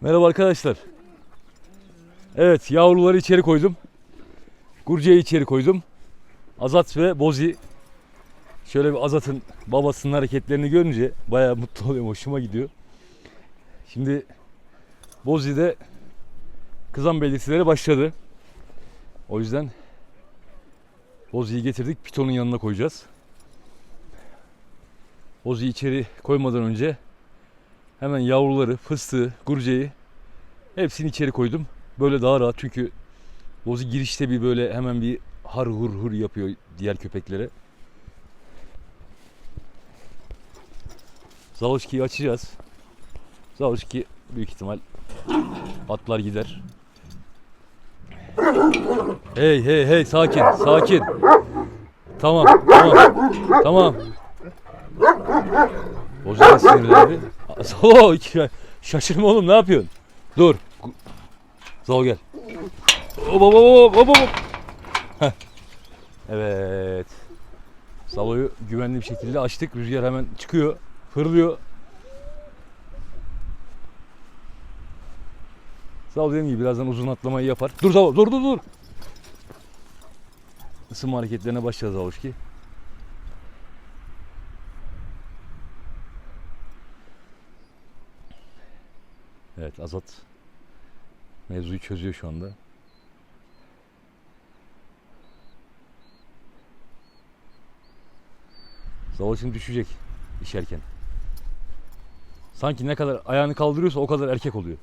Merhaba arkadaşlar. Evet yavruları içeri koydum. Gurce'yi içeri koydum. Azat ve Bozi. Şöyle bir Azat'ın babasının hareketlerini görünce bayağı mutlu oluyorum. Hoşuma gidiyor. Şimdi Bozi'de kızan belirtileri başladı. O yüzden Bozi'yi getirdik. Piton'un yanına koyacağız. Bozi'yi içeri koymadan önce hemen yavruları, fıstığı, gurceyi hepsini içeri koydum. Böyle daha rahat çünkü Bozi girişte bir böyle hemen bir har hur hur yapıyor diğer köpeklere. Zaloşki'yi açacağız. Zaloşki büyük ihtimal atlar gider. Hey hey hey sakin sakin. Tamam tamam tamam. Bozi da sinirlendi. Zalo şaşırma oğlum ne yapıyorsun? Dur. Zalo gel. Hop hop hop hop hop. Evet. Saloyu güvenli bir şekilde açtık. Rüzgar hemen çıkıyor. Fırlıyor. Salo dediğim gibi birazdan uzun atlamayı yapar. Dur Salo dur dur dur. Isınma hareketlerine başlayacağız Zaloşki. Evet Azat mevzuyu çözüyor şu anda. Şimdi düşecek işerken. Sanki ne kadar ayağını kaldırıyorsa o kadar erkek oluyor.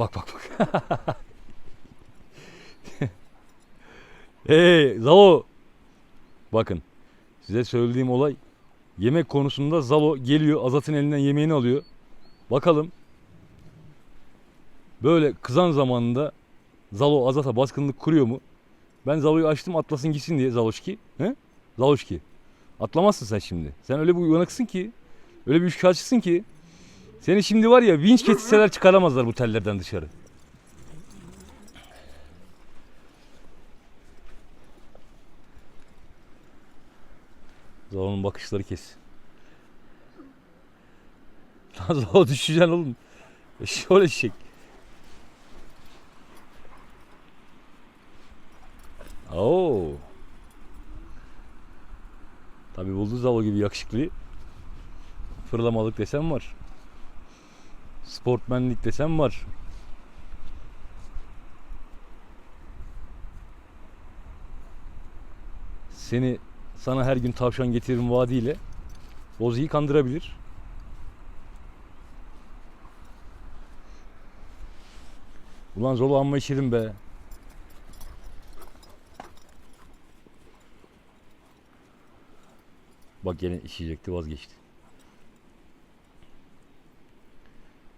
Bak bak bak. hey Zalo. Bakın size söylediğim olay yemek konusunda Zalo geliyor Azat'ın elinden yemeğini alıyor. Bakalım böyle kızan zamanında Zalo Azat'a baskınlık kuruyor mu? Ben Zalo'yu açtım atlasın gitsin diye Zaloşki. He? Zaloşki. Atlamazsın sen şimdi. Sen öyle bir uyanıksın ki, öyle bir üçkağıtçısın ki seni şimdi var ya vinç getirseler çıkaramazlar bu tellerden dışarı. Zalo'nun bakışları kes. Zalo düşeceksin oğlum. Şöyle şey. Oo. Tabi buldu Zalo gibi yakışıklıyı. Fırlamalık desem var. Sportmenlik desem var. Seni sana her gün tavşan getiririm vaadiyle Bozi'yi kandırabilir. Ulan Zolo amma işirim be. Bak gene işeyecekti vazgeçti.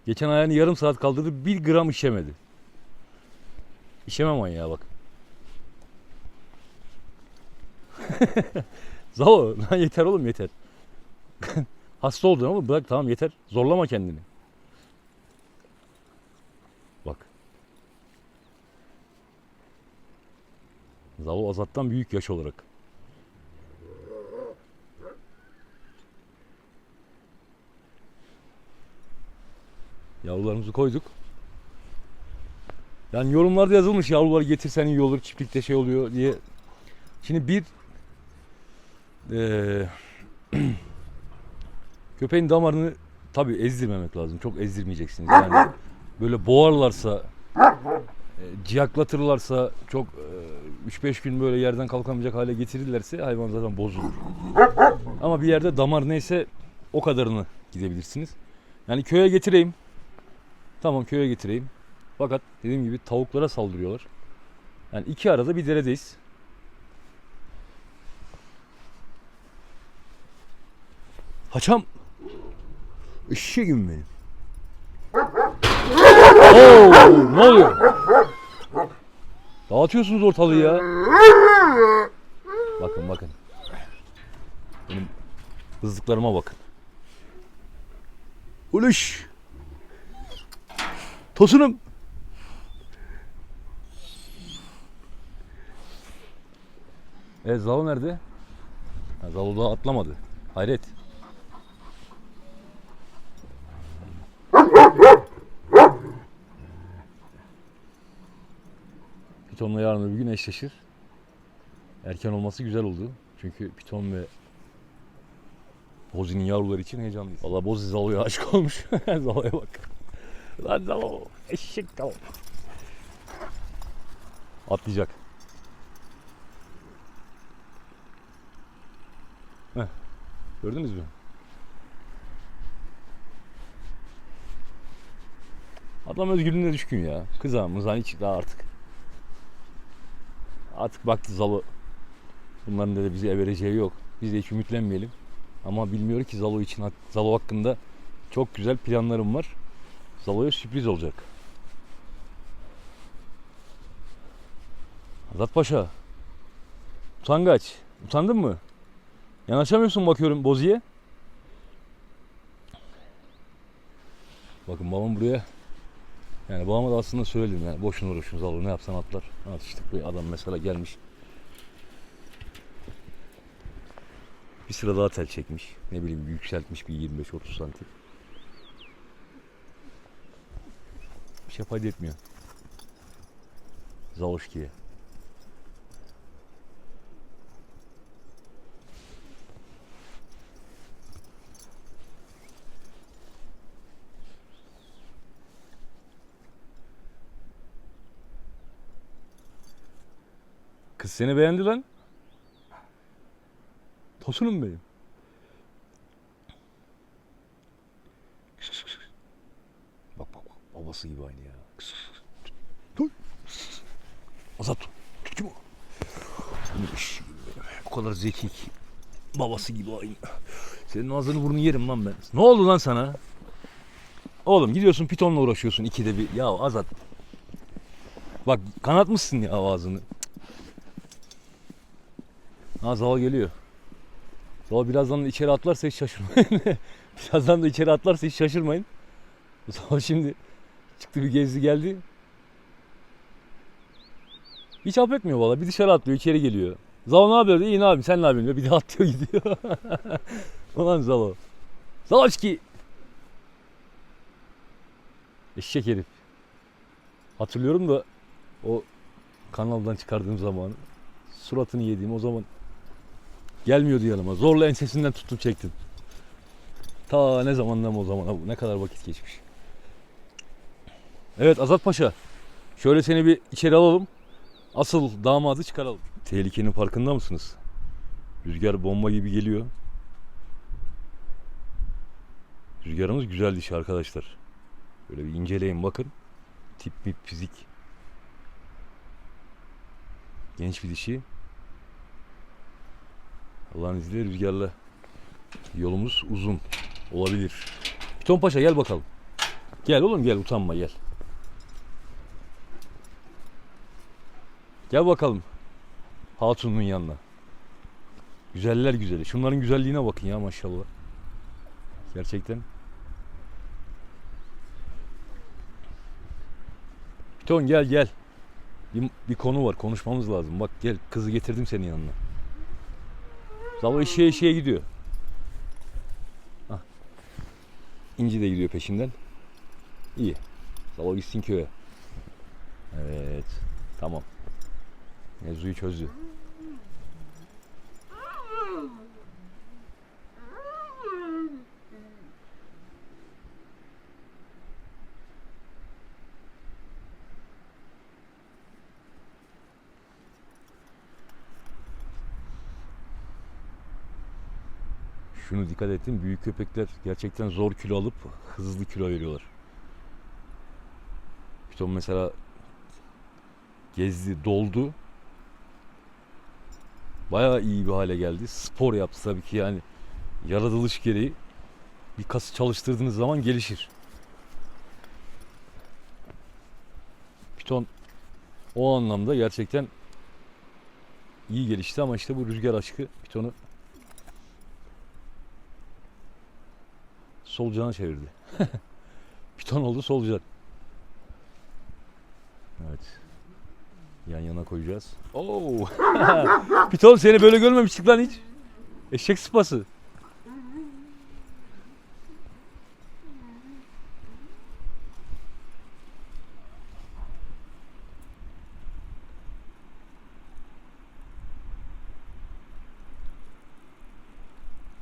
Geçen ayağını yarım saat kaldırdı bir gram işemedi. İşemem manyağı bak. Zalo lan yeter oğlum yeter. Hasta oldun ama bırak tamam yeter. Zorlama kendini. Bak. Zalo Azat'tan büyük yaş olarak. Yavrularımızı koyduk. Yani yorumlarda yazılmış yavruları getirsen iyi olur, çiftlikte şey oluyor diye. Şimdi bir eee köpeğin damarını tabi ezdirmemek lazım. Çok ezdirmeyeceksiniz. Yani böyle boğarlarsa, e, ciyaklatırlarsa çok e, 3-5 gün böyle yerden kalkamayacak hale getirirlerse hayvan zaten bozulur. Ama bir yerde damar neyse o kadarını gidebilirsiniz. Yani köye getireyim. Tamam köye getireyim. Fakat dediğim gibi tavuklara saldırıyorlar. Yani iki arada bir deredeyiz. Haçam. Eşeğim benim. Oo, ne oluyor? Dağıtıyorsunuz ortalığı ya. Bakın bakın. Benim hızlıklarıma bakın. Uluş. Tosunum. E Zalo nerede? Ha, Zalo daha atlamadı. Hayret. Piton'la yarın öbür gün eşleşir. Erken olması güzel oldu. Çünkü Piton ve Bozi'nin yavruları için heyecanlıyız. Valla Bozi Zalo'ya aşık olmuş. Zalo'ya bak. Lan Zalo. Eşek Zalo. Atlayacak. Heh. Gördünüz mü? Adam özgürlüğüne düşkün ya. Kızağımızdan hiç daha artık. Artık baktı Zalo. Bunların da bize vereceği yok. Biz de hiç ümitlenmeyelim. Ama bilmiyor ki Zalo için Zalo hakkında çok güzel planlarım var. Zalo'ya sürpriz olacak. Azat Paşa. Utangaç. Utandın mı? Yanaşamıyorsun bakıyorum Bozi'ye. Bakın babam buraya yani babama da aslında söyledim yani boşuna uğraşın Zalo ne yapsan atlar. Atıştık bir adam mesela gelmiş. Bir sıra daha tel çekmiş. Ne bileyim yükseltmiş bir 25-30 santim. Bir şey fayda etmiyor. Zaloşki'ye. Kız seni beğendi lan. Tosunum benim. Bak bak Babası gibi aynı ya. Azat. Tut mu? O kadar zeki ki. Babası gibi aynı. Senin ağzını burnunu yerim lan ben. Ne oldu lan sana? Oğlum gidiyorsun pitonla uğraşıyorsun ikide bir. Ya Azat. Bak kanatmışsın ya ağzını. Ha Zava geliyor. Zava birazdan da içeri atlarsa hiç şaşırmayın. birazdan da içeri atlarsa hiç şaşırmayın. Zava şimdi çıktı bir gezdi geldi. Hiç affetmiyor valla. Bir dışarı atlıyor, içeri geliyor. Zava ne yapıyor? İyi ne yapayım, sen ne yapıyorsun? Bir daha atlıyor gidiyor. Ulan Zalo. Zaloşki. Eşek herif. Hatırlıyorum da o kanaldan çıkardığım zaman suratını yediğim o zaman gelmiyordu yanıma. Zorla ensesinden tutup çektim. Ta ne zamandan o zamana bu. Ne kadar vakit geçmiş. Evet Azat Paşa. Şöyle seni bir içeri alalım. Asıl damadı çıkaralım. Tehlikenin farkında mısınız? Rüzgar bomba gibi geliyor. Rüzgarımız güzel dişi arkadaşlar. Böyle bir inceleyin bakın. Tip mip fizik. Genç bir dişi. Allah'ın izniyle rüzgarla yolumuz uzun olabilir. Piton Paşa gel bakalım. Gel oğlum gel utanma gel. Gel bakalım. Hatun'un yanına. Güzeller güzeli. Şunların güzelliğine bakın ya maşallah. Gerçekten. Piton gel gel. Bir, bir konu var konuşmamız lazım. Bak gel kızı getirdim senin yanına. Zalo eşeğe eşeğe gidiyor. Hah. İnci de gidiyor peşinden. İyi. Zalo gitsin köye. Evet. Tamam. Mevzuyu çözdü. Şunu dikkat ettim. Büyük köpekler gerçekten zor kilo alıp hızlı kilo veriyorlar. Piton mesela gezdi, doldu. Bayağı iyi bir hale geldi. Spor yaptı tabii ki yani yaratılış gereği bir kası çalıştırdığınız zaman gelişir. Piton o anlamda gerçekten iyi gelişti ama işte bu rüzgar aşkı Piton'u solucana çevirdi. Piton oldu solucan. Evet. Yan yana koyacağız. Oo. Piton seni böyle görmemiştik lan hiç. Eşek sıpası.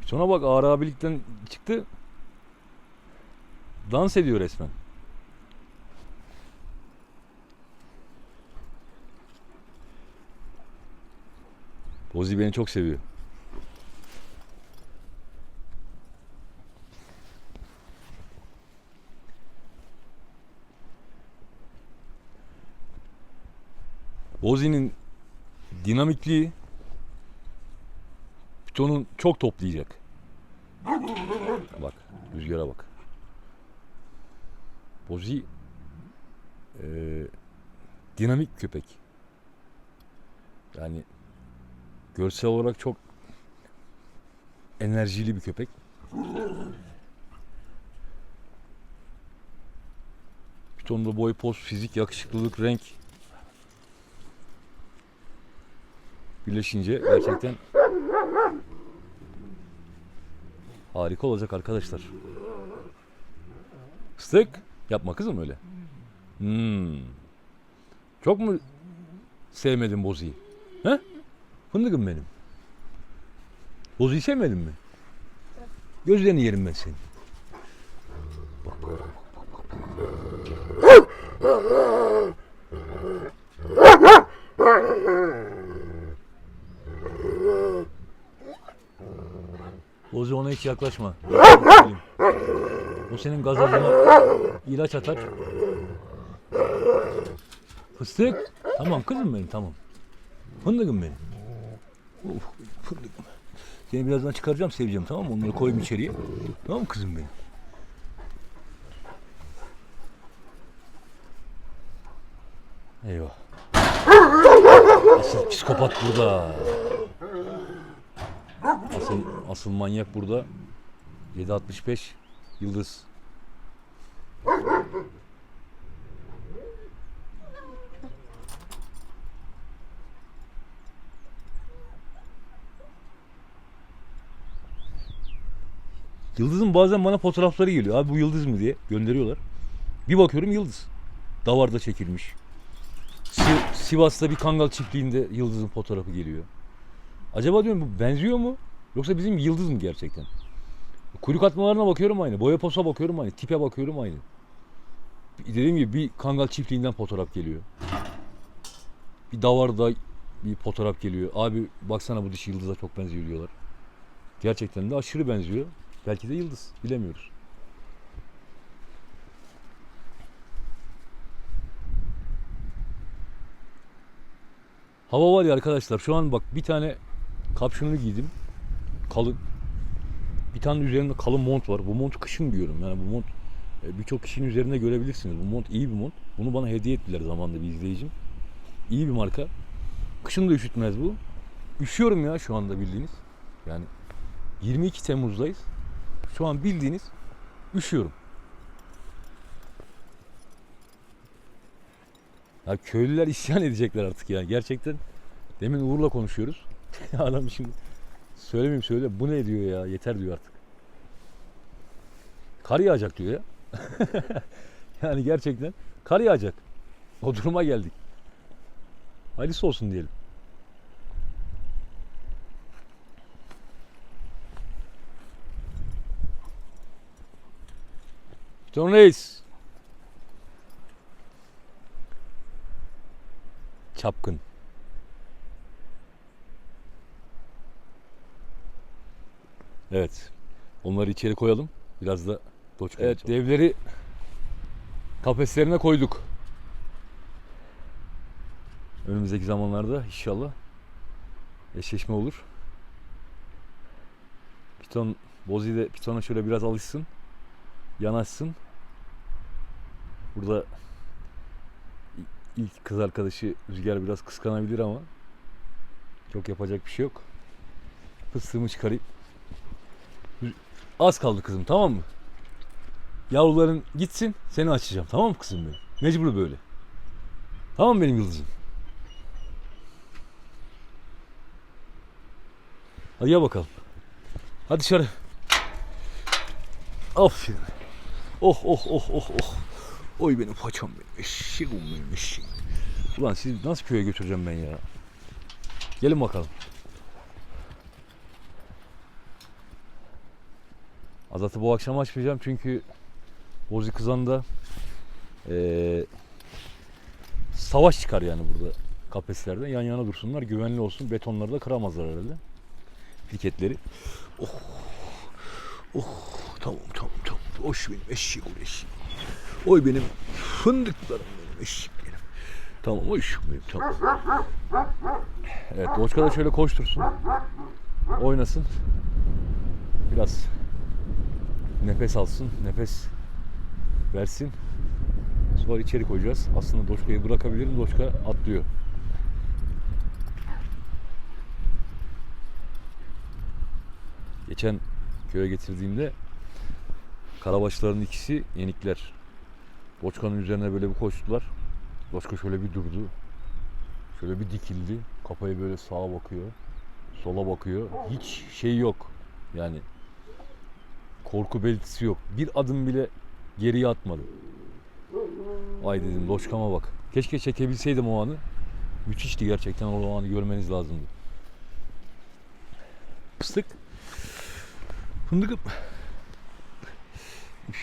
Pitona bak ağır abilikten çıktı. Dans ediyor resmen. Bozi beni çok seviyor. Bozi'nin dinamikliği Piton'un çok toplayacak. Bak rüzgara bak. Bozi eee, dinamik köpek. Yani görsel olarak çok enerjili bir köpek. Piton'da boy, poz, fizik, yakışıklılık, renk birleşince gerçekten harika olacak arkadaşlar. Fıstık yapma kızım öyle. Hmm. Çok mu sevmedin Bozi'yi? He? Fındıkım benim. Bozuyu sevmedin mi? Gözlerini yerim ben senin. Bozu ona hiç yaklaşma. O senin gazozuna ilaç atar. Fıstık. Tamam kızım benim tamam. Fındıkım benim. Of, fındıkım. Seni birazdan çıkaracağım seveceğim tamam mı? Onları koyayım içeriye. Tamam mı kızım benim? Eyvah. Asıl psikopat burada. Asıl, asıl manyak burada. 765 Yıldız. Yıldız'ın bazen bana fotoğrafları geliyor. Abi bu Yıldız mı diye gönderiyorlar. Bir bakıyorum Yıldız. Davarda çekilmiş. Si- Sivas'ta bir kangal çiftliğinde Yıldız'ın fotoğrafı geliyor. Acaba diyorum bu benziyor mu? Yoksa bizim Yıldız mı gerçekten? Kuyruk atmalarına bakıyorum aynı. Boya posa bakıyorum aynı. Tipe bakıyorum aynı. Dediğim gibi bir kangal çiftliğinden fotoğraf geliyor. Bir davarda bir fotoğraf geliyor. Abi baksana bu dişi yıldıza çok benziyor diyorlar. Gerçekten de aşırı benziyor. Belki de yıldız. Bilemiyoruz. Hava var ya arkadaşlar şu an bak bir tane kapşonlu giydim. Kalın. Bir tane üzerinde kalın mont var. Bu mont kışın giyiyorum. Yani bu mont e, birçok kişinin üzerinde görebilirsiniz. Bu mont iyi bir mont. Bunu bana hediye ettiler zamanında bir izleyicim. İyi bir marka. Kışın da üşütmez bu. Üşüyorum ya şu anda bildiğiniz. Yani 22 Temmuz'dayız. Şu an bildiğiniz üşüyorum. Ya köylüler isyan edecekler artık yani gerçekten. Demin Uğur'la konuşuyoruz. Adam şimdi söylemeyeyim söyle bu ne diyor ya yeter diyor artık. Kar yağacak diyor ya. yani gerçekten kar yağacak. O duruma geldik. Hayırlısı olsun diyelim. John Reis. Çapkın. Evet. Onları içeri koyalım. Biraz da doç Evet, devleri kafeslerine koyduk. Önümüzdeki zamanlarda inşallah eşleşme olur. Piton Bozi de Piton'a şöyle biraz alışsın yanaşsın. Burada ilk kız arkadaşı Rüzgar biraz kıskanabilir ama çok yapacak bir şey yok. Fıstığımı çıkarayım. Az kaldı kızım tamam mı? Yavruların gitsin seni açacağım tamam mı kızım benim? Mecbur böyle. Tamam mı benim yıldızım? Hadi ya bakalım. Hadi dışarı. Aferin. Oh oh oh oh oh. Oy benim paçam benim. Eşeğim benim eşeğim. Ulan sizi nasıl köye götüreceğim ben ya? Gelin bakalım. Azat'ı bu akşam açmayacağım çünkü Bozi Kızan'da eee savaş çıkar yani burada kafeslerde. Yan yana dursunlar, güvenli olsun. Betonları da kıramazlar herhalde. Pirketleri. Oh. Oh. Tamam tamam Hoş benim eşeğim eşeğim. Oy benim fındıklarım benim eşeğim benim. Tamam hoş benim tamam. Evet Doçka da şöyle koştursun. Oynasın. Biraz nefes alsın. Nefes versin. Sonra içeri koyacağız. Aslında Doçka'yı bırakabilirim. Doçka atlıyor. Geçen köye getirdiğimde karabaşların ikisi yenikler. Doçka'nın üzerine böyle bir koştular. Doçka şöyle bir durdu. Şöyle bir dikildi. Kafayı böyle sağa bakıyor. Sola bakıyor. Hiç şey yok. Yani korku belirtisi yok. Bir adım bile geriye atmadı. Ay dedim Doçkama bak. Keşke çekebilseydim o anı. Müthişti gerçekten o anı görmeniz lazımdı. Fıstık. Fındıkım.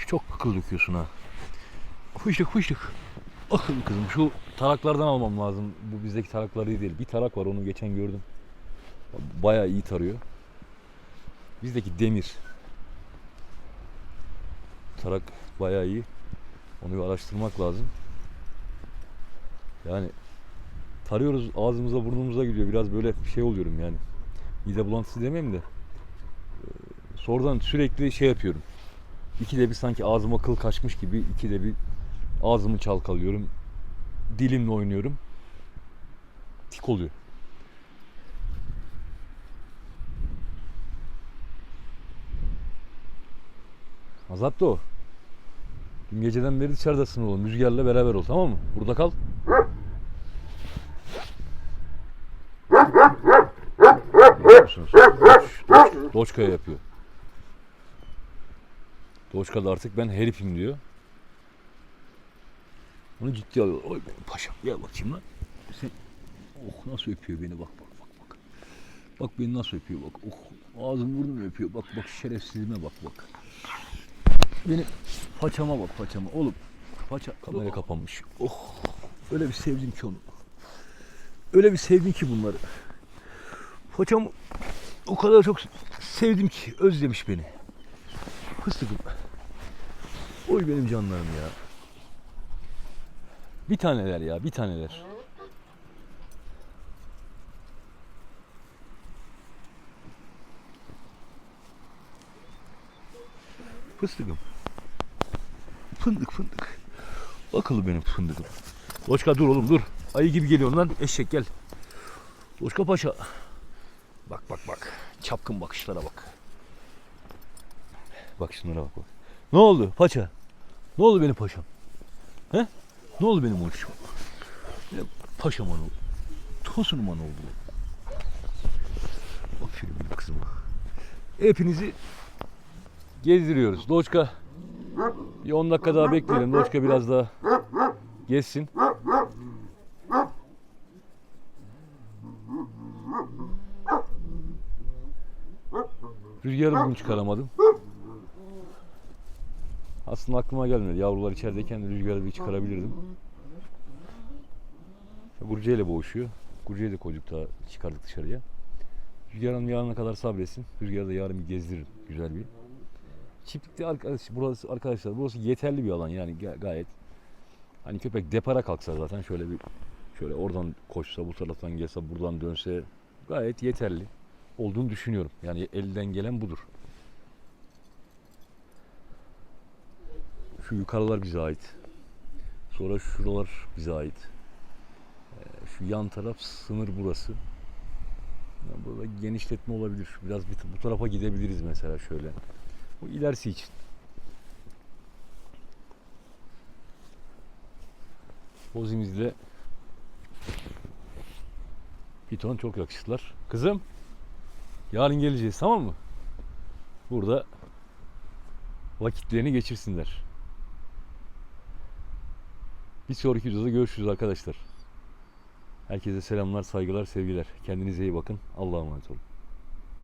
Çok akıl döküyorsun ha. Fıştık fıştık. Akıllı kızım şu taraklardan almam lazım. Bu bizdeki tarakları iyi değil. Bir tarak var onu geçen gördüm. Bayağı iyi tarıyor. Bizdeki demir. Tarak bayağı iyi. Onu bir araştırmak lazım. Yani tarıyoruz ağzımıza burnumuza gidiyor. Biraz böyle şey oluyorum yani. Mide bulantısı demeyeyim de. Ee, Sonradan sürekli şey yapıyorum. İkide bir sanki ağzıma kıl kaçmış gibi ikide bir ağzımı çalkalıyorum. Dilimle oynuyorum. Tik oluyor. Azat da o. Dün geceden beri dışarıdasın oğlum. Rüzgarla beraber ol tamam mı? Burada kal. Görüyor musunuz? Doç, Doç, Doçka'ya yapıyor. Da artık ben herifim diyor. Onu ciddi alıyor. Oy benim paşam gel bakayım lan. Sen... Oh nasıl öpüyor beni bak bak bak bak. Bak beni nasıl öpüyor bak. Oh ağzım burnum öpüyor. Bak bak şerefsizime bak bak. Beni paçama bak paçama. Oğlum paça kamera kapanmış. Oh öyle bir sevdim ki onu. Öyle bir sevdim ki bunları. Paçamı o kadar çok sevdim ki özlemiş beni. Fıstıkım. Oy benim canlarım ya. Bir taneler ya bir taneler. Fıstıkım. Fındık fındık. Bakalım benim fındıkım. Loşka dur oğlum dur. Ayı gibi geliyorsun lan. Eşek gel. Loşka paşa. Bak bak bak. Çapkın bakışlara bak. Bak şunlara bak bak. Ne oldu paça? Ne oldu benim paşam? He? Ne oldu benim? Ya paşam oldu. Tosunum ana oldu. Aferin benim kızıma. Hepinizi gezdiriyoruz. Doçka bir 10 dakika daha bekleyelim. Doçka biraz daha gezsin. Rüzgarı bugün çıkaramadım. Aslında aklıma gelmedi. Yavrular içerideyken rüzgarı bir çıkarabilirdim. Gurce ile boğuşuyor. Gurce'yi de koyduk daha çıkardık dışarıya. Rüzgar Hanım yarına kadar sabretsin. Rüzgarı da yarın bir gezdiririm. Güzel bir. Çiftlikte arkadaş, burası arkadaşlar burası yeterli bir alan yani ga- gayet. Hani köpek depara kalksa zaten şöyle bir şöyle oradan koşsa bu taraftan gelse buradan dönse gayet yeterli olduğunu düşünüyorum. Yani elden gelen budur. Şu yukarılar bize ait. Sonra şuralar bize ait. Ee, Şu yan taraf sınır burası. Yani Burada genişletme olabilir. Biraz bir- bu tarafa gidebiliriz mesela şöyle. Bu ilerisi için. Bozimizde Piton çok yakıştılar. Kızım. Yarın geleceğiz tamam mı? Burada vakitlerini geçirsinler. Bir sonraki videoda görüşürüz arkadaşlar. Herkese selamlar, saygılar, sevgiler. Kendinize iyi bakın. Allah'a emanet olun.